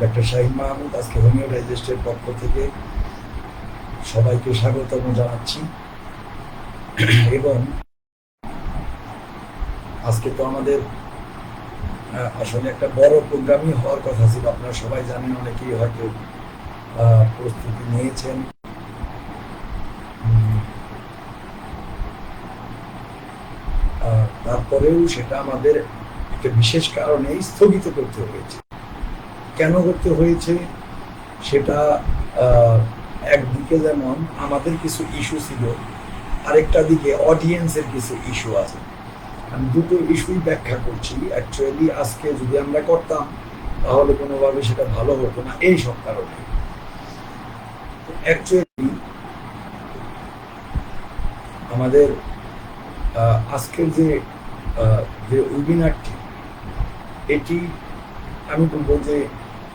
Doctor Shahin Mahmud আজকে homeo ডাইজেস্টের পক্ষ থেকে সবাইকে স্বাগতম জানাচ্ছি। এবং আজকে তো আমাদের আসলে একটা বড় প্রোগ্রামই হওয়ার কথা ছিল, আপনারা সবাই জানেন, অনেকেই হয়তো প্রস্তুতি নিয়েছেন। তারপরেও সেটা আমাদের একটা বিশেষ কারণে স্থগিত করতে হয়েছে। কেন করতে হয়েছে, সেটা একদিকে যেমন আমাদের কিছু ইস্যু ছিল, আরেকটা দিকে অডিয়েন্সের কিছু ইস্যু আছে। আমি দুটো ইস্যুই ব্যাখ্যা করছি। অ্যাকচুয়ালি আজকে যদি আমরা করতাম, তাহলে কোনোভাবে সেটা ভালো হতো না, এই সব কারণে। অ্যাকচুয়ালি আমাদের আজকের যে যে ওয়েবিনারটি এটি, আমি বলব যে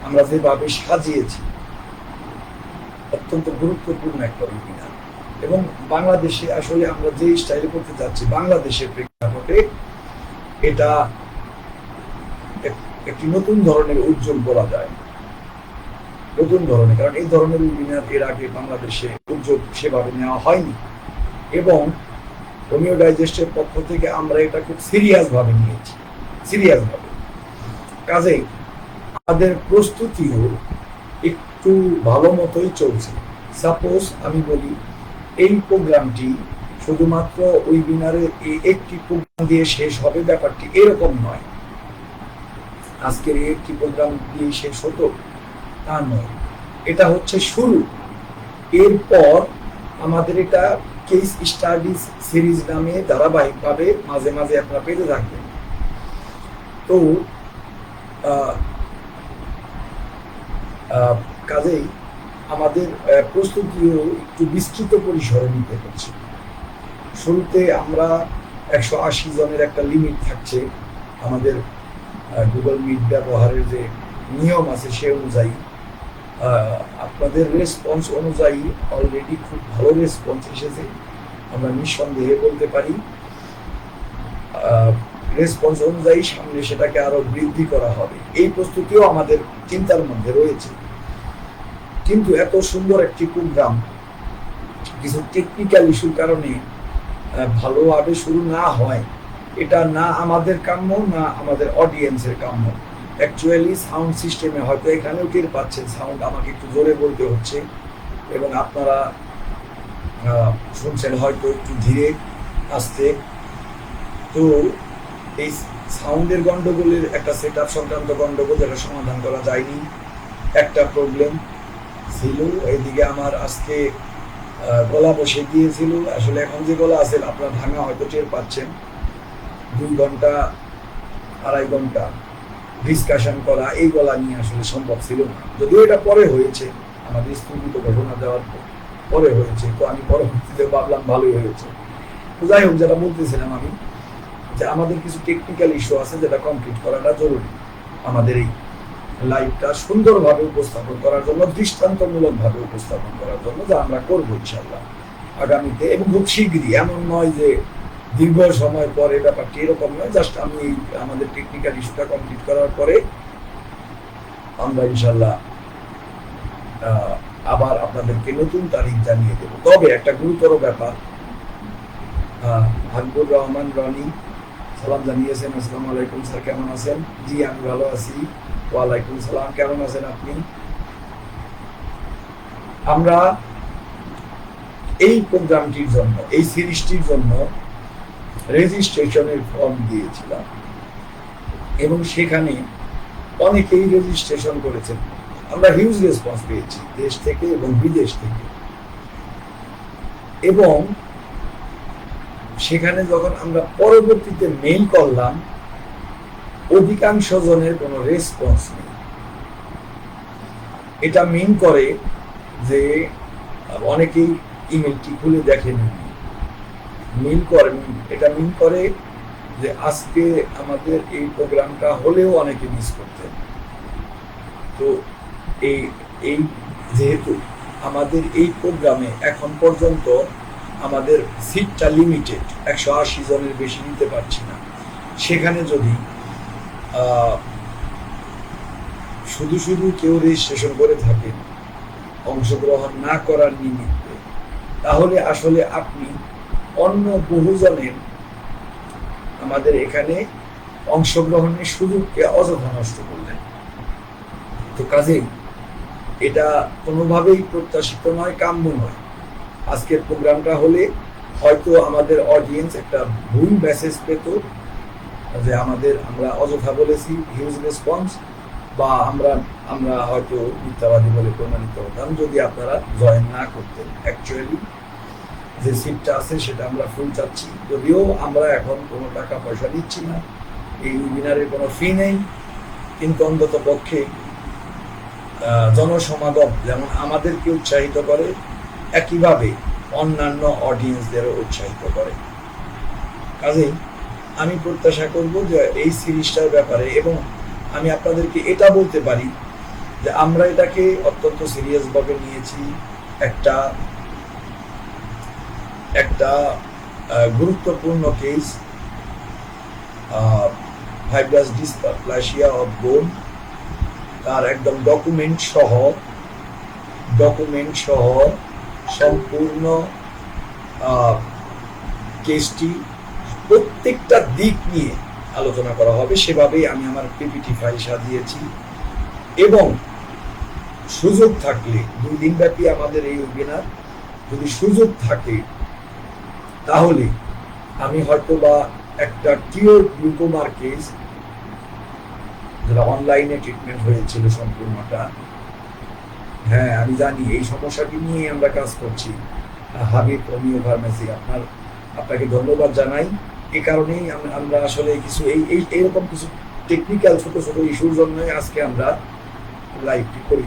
আমরা যেভাবে সাজিয়েছি, অত্যন্ত গুরুত্বপূর্ণ একটা ওয়েবিনার এবং বাংলাদেশে আসলে আমরা যে স্টাইলে করতে যাচ্ছি বাংলাদেশের প্রেক্ষাপটে এটা একটি নতুন ধরনের উজ্জ্বল বলা যায়। নতুন ধরনের, কারণ এই ধরনের ওয়েবিনার এর আগে বাংলাদেশে উদ্যোগ সেভাবে নেওয়া হয়নি। এবং হোমিও ডাইজেস্টের পক্ষ থেকে আমরা এটা খুব সিরিয়াস ভাবে নিয়েছি। সিরিয়াস ভাবে। কাজেই আমাদের প্রস্তুতিও একটু ভালো মতোই চলছে। সাপোজ আমি বলি, এই প্রোগ্রামটি শুধুমাত্র ওয়েবিনারের এই একটি প্রোগ্রাম দিয়ে শেষ হবে, ব্যাপারটি এরকম নয়। আজকের এই একটি প্রোগ্রাম দিয়ে শেষ হতো, তা নয়। এটা হচ্ছে শুরু। এরপর আমাদের এটা কেস স্টাডিজ সিরিজ নামে ধারাবাহিকভাবে মাঝে মাঝে আপনারা পেতে থাকবেন। তো কাজেই আমাদের প্রস্তুতিও একটু বিস্তৃত পরিসরে নিতে হচ্ছে। শুরুতে আমরা একশো আশি জনের একটা লিমিট থাকছে। আমাদের গুগল মিট ব্যবহারের যে নিয়ম আছে সে অনুযায়ী। আপনাদের রেসপন্স অনুযায়ী অলরেডি খুব ভালো রেসপন্স এসেছে। আমরা নিঃসন্দেহে বলতে পারি রেসপন্স অনুযায়ী সামনে সেটাকে আরও বৃদ্ধি করা হবে। এই প্রস্তুতিও আমাদের চিন্তার মধ্যে রয়েছে। কিন্তু এত সুন্দর একটি প্রোগ্রাম কিছু টেকনিক্যাল ইস্যুর কারণে ভালোভাবে শুরু না হয়, এটা না আমাদের কাম্য, না আমাদের অডিয়েন্সের কাম্য। অ্যাকচুয়ালি সাউন্ড সিস্টেমে হয়তো এখানেও টের পাচ্ছেন সাউন্ড আমাকে একটু জোরে বলতে হচ্ছে, এবং আপনারা শুনছেন হয়তো একটু ধীরে আসতে। তো, এই সাউন্ডের গন্ডগোলের একটা সেট আপ সংক্রান্ত গন্ডগোল যেটা সমাধান করা যায়নি, একটা প্রবলেম ছিল এদিকে আমার আজকে গলা বসে গিয়েছিল আসলে এখন যে গলা আছে, আপনার ভাঙা হয়তো টের পাচ্ছেন। দুই ঘণ্টা, আড়াই ঘণ্টা ডিসকাশন করা, এই গলা নিয়ে আসলে সম্ভব ছিল না। যদিও এটা পরে হয়েছে, আমাদের স্থগিত ঘটনা দেওয়ার পর- হয়েছে, তো আমি পরবর্তীতে ভাবলাম ভালোই হয়েছে। তো যাই হোক, যেটা বলতেছিলাম আমি, যে আমাদের কিছু টেকনিক্যাল ইস্যু আছে যেটা কমপ্লিট করাটা জরুরি, আমাদের এই লাইভটা সুন্দরভাবে উপস্থাপন করার জন্য দৃষ্টান্তমূলক ভাবে উপস্থাপন করার জন্য যা আমরা করব ইনশাল্লাহ আগামীতে এবং খুব শীঘ্রই এমন নয় যে দীর্ঘ সময় পরে ব্যাপারটি এরকম নয়, জাস্ট আমি আমাদের টেকনিক্যাল ইস্যুটা কমপ্লিট করার পরে আমরা ইনশাল্লাহ আবার আপনাদেরকে নতুন তারিখ জানিয়ে দেব। তবে একটা গুরুতর ব্যাপার হাবিবুর রহমান রনি সালাম জানিয়েছেন আসসালামু আলাইকুম স্যার, কেমন আছেন? জি, আমি ভালো আছি। ওয়ালাইকুম সালাম, কেমন আছেন আপনি? আমরা এই প্রোগ্রামটির জন্য, এই সিরিজটির জন্য রেজিস্ট্রেশনের ফর্ম দিয়েছিলাম। এবং সেখানে অনেকেই রেজিস্ট্রেশন করেছেন। আমরা হিউজ রেসপন্স পেয়েছি, দেশ থেকে এবং বিদেশ থেকে। এবং সেখানে যখন আমরা পরবর্তীতে মেইল করলাম, অধিকাংশ জনের কোনো রেসপন্স নেই। এটা মিন করে যে অনেকেই ইমেলটি খুলে দেখেনি মিন করেন এটা মিন করে যে আজকে আমাদের এই প্রোগ্রামটা হলেও অনেকে মিস করতেন। তো এই এই যেহেতু আমাদের এই প্রোগ্রামে এখন পর্যন্ত আমাদের সিটটা লিমিটেড একশো আশি জনের বেশি নিতে পারছি না। সেখানে যদি শুধু শুধু কেউ রেজিস্ট্রেশন করে থাকেন অংশগ্রহণ না করার নিমিত্তে, তাহলে আসলে আপনি অন্য বহুজনের আমাদের এখানে অংশগ্রহণের সুযোগকে অযথা নষ্ট করলেন। তো কাজেই এটা কোনোভাবেই প্রত্যাশিত নয়, কাম্য নয়। আজকের প্রোগ্রামটা হলে হয়তো আমাদের অডিয়েন্স একটা ভুল মেসেজ পেত, যে আমাদের আমরা অযথা বলেছি হিউজ রেসপন্স বা আমরা আমরা হয়তো মিথ্যাবাদী বলে প্রমাণিত হতাম যদি আপনারা জয়েন না করতেন। অ্যাকচুয়ালি যে সিটটা আছে সেটা আমরা ফুল চাচ্ছি। যদিও আমরা এখন কোনো টাকা পয়সা দিচ্ছি না, এই উইনারের কোনো ফি নেই। কিন্তু অন্তত পক্ষে জনসমাগম যেমন আমাদেরকে উৎসাহিত করে একইভাবে অন্যান্য অডিয়েন্সদেরও উৎসাহিত করে। কাজেই আমি প্রত্যাশা করব যে এই সিরিজটার ব্যাপারে এবং আমি আপনাদেরকে এটা বলতে পারি যে আমরা এটাকে অত্যন্ত সিরিয়াসভাবে নিয়েছি। একটা একটা গুরুত্বপূর্ণ কেস ফাইব্রাস ডিসপ্লাসিয়া অফ বোন তার একদম ডকুমেন্ট সহ ডকুমেন্ট সহ সম্পূর্ণ কেসটি প্রত্যেকটা দিক নিয়ে আলোচনা করা হবে। সেভাবেই আমি আমার পিপিটি ফাইল সাজিয়েছি। এবং সুযোগ থাকলে দুই দিন ব্যাপী আমাদের এই ওয়েবিনার যদি সুযোগ থাকে, তাহলে আমি হয়তো বা একটা টিওর গ্লুকোমার কেস যেটা অনলাইনে ট্রিটমেন্ট হয়েছিল সম্পূর্ণটা হ্যাঁ আমি জানি, এই সমস্যাটি নিয়ে আমরা কাজ করছি। হাবিব হোমিও ফার্মেসি আপনার, আপনাকে ধন্যবাদ জানাই। এ কারণেই আমরা আসলে কিছু এই এই, এরকম কিছু টেকনিক্যাল ছোট ছোট ইস্যুর জন্যই আজকে আমরা লাইভটি করি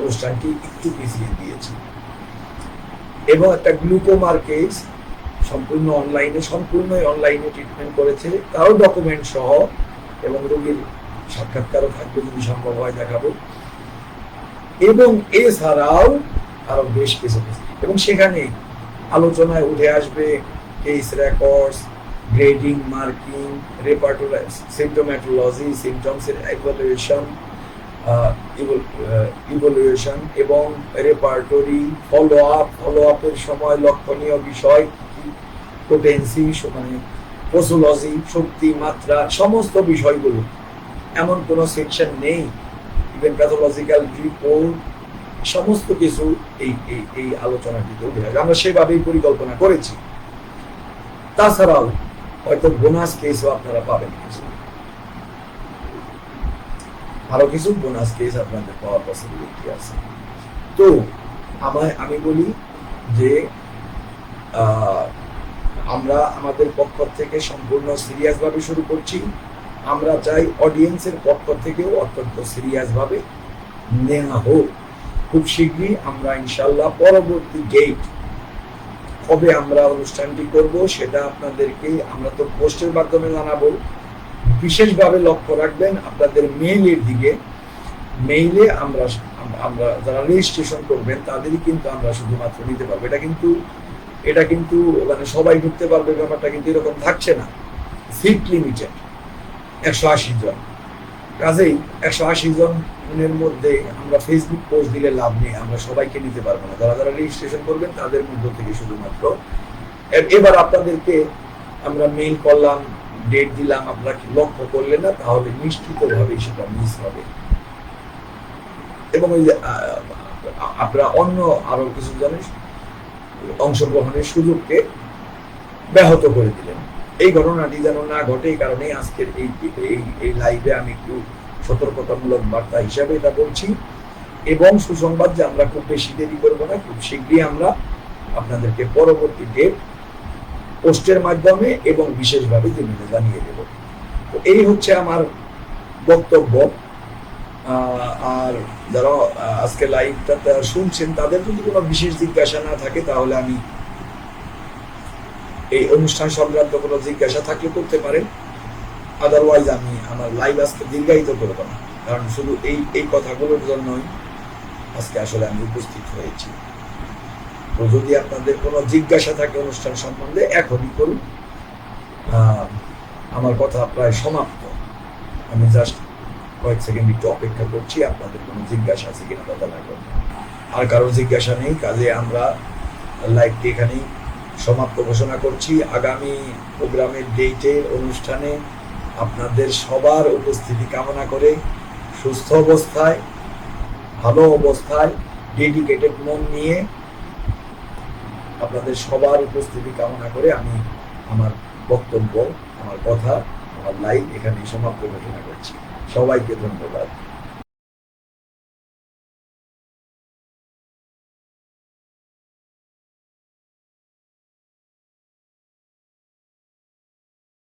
অনুষ্ঠানটি একটু পিছিয়ে দিয়েছি। এবং একটা গ্লুকোমার কেস সম্পূর্ণ অনলাইনে সম্পূর্ণই অনলাইনে ট্রিটমেন্ট করেছে। তারও ডকুমেন্ট সহ এবং রোগীর সাক্ষাৎকারও থাকবে, যদি সম্ভব হয় দেখাবো। এবং এছাড়াও আরও বেশ কিছু এবং সেখানে আলোচনায় উঠে আসবে case records grading marking symptomatology symptoms এর ইভালুয়েশন ইভালুয়েশন এবং রেপার্টরি ফলো আপ ফলো আপের সময় লক্ষণীয় বিষয় পোটেন্সি মানে পোসোলজি শক্তি, মাত্রা, সমস্ত বিষয়গুলো। এমন কোনো সেকশন নেই ইভেন প্যাথোলজিক্যাল রিপোর্ট সমস্ত কিছু এই এই এই আলোচনাটিতে উঠে আসবে আমরা সেভাবেই পরিকল্পনা করেছি। তাছাড়াও হয়তো বোনাস কেসও আপনারা পাবেন কিছু। আরও কিছু বোনাস কেস আপনাদের পাওয়ার পসিবিলিটি আছে। তো, আমায়, আমি বলি যে আমরা আমাদের পক্ষ থেকে সম্পূর্ণ সিরিয়াস ভাবে শুরু করছি। আমরা চাই অডিয়েন্সের পক্ষ থেকেও অত্যন্ত সিরিয়াস ভাবে নেওয়া হোক। খুব শীঘ্রই আমরা ইনশাল্লাহ পরবর্তী গেট কবে আমরা অনুষ্ঠানটি করব সেটা আপনাদেরকে আমরা তো পোস্টের মাধ্যমে জানাব। বিশেষভাবে লক্ষ্য রাখবেন আপনাদের মেইলের দিকে। মেইলে আমরা আমরা যারা রেজিস্ট্রেশন করবেন তাদেরই কিন্তু আমরা শুধুমাত্র নিতে পারব। এটা কিন্তু এটা কিন্তু মানে সবাই ঢুকতে পারবে, ব্যাপারটা কিন্তু এরকম থাকছে না। সিট লিমিটেড একশো আশি জন। কাজেই একশো আশি জনের মধ্যে আমরা ফেসবুক পোস্ট দিলে লাভ নেই আমরা সবাইকে নিতে পারব না। যারা যারা রেজিস্ট্রেশন করবেন তাদের মধ্য থেকে শুধুমাত্র। এবার আপনাদেরকে আমরা মেইল করলাম ডেট দিলাম আপনারা কি লক্ষ্য করলেন না তাহলে নিশ্চিতভাবেই সেটা মিস হবে। এবং ওই যে, আপনারা অন্য আরও কিছু জানেন অংশগ্রহণের সুযোগকে ব্যাহত করে দিলেন। এই ঘটনাটি যেন না ঘটে এই কারণে আজকের এই এই লাইভে আমি একটু সতর্কতামূলক বার্তা হিসাবে এটা বলছি। এবং সুসংবাদ যে আমরা খুব বেশি দেরি করব না, খুব শীঘ্রই আমরা আপনাদেরকে পরবর্তী ডেট পোস্টের মাধ্যমে এবং বিশেষভাবে জিমেলে জানিয়ে দেব। তো এই হচ্ছে আমার বক্তব্য। আর যারা আজকে লাইভটা শুনছেন, তাদের যদি কোনো বিশেষ জিজ্ঞাসা না থাকে, তাহলে আমি এই অনুষ্ঠান সংক্রান্ত কোনো জিজ্ঞাসা থাকলে করতে পারেন। আদারওয়াইজ আমি আমার লাইভ আজকে দীর্ঘায়িত করব না। কারণ শুধু এই এই কথাগুলোর জন্যই আজকে আসলে আমি উপস্থিত হয়েছি। তো যদি আপনাদের কোনো জিজ্ঞাসা থাকে অনুষ্ঠান সম্বন্ধে, এখনই করুন। আমার কথা প্রায় সমাপ্ত। আমি জাস্ট কয়েক সেকেন্ড একটু অপেক্ষা করছি, আপনাদের কোনো জিজ্ঞাসা আছে কিনা দাদা লাগবে আর কারও জিজ্ঞাসা নেই, কাজে আমরা লাইভটি এখানেই সমাপ্ত ঘোষণা করছি। আগামী প্রোগ্রামের ডেটে অনুষ্ঠানে আপনাদের সবার উপস্থিতি কামনা করে সুস্থ অবস্থায়, ভালো অবস্থায় ডেডিকেটেড মন নিয়ে আপনাদের সবার উপস্থিতি কামনা করে আমি আমার বক্তব্য, আমার কথা, আমার লাইভ এখানে সমাপ্ত ঘোষণা করছি। সবাইকে ধন্যবাদ।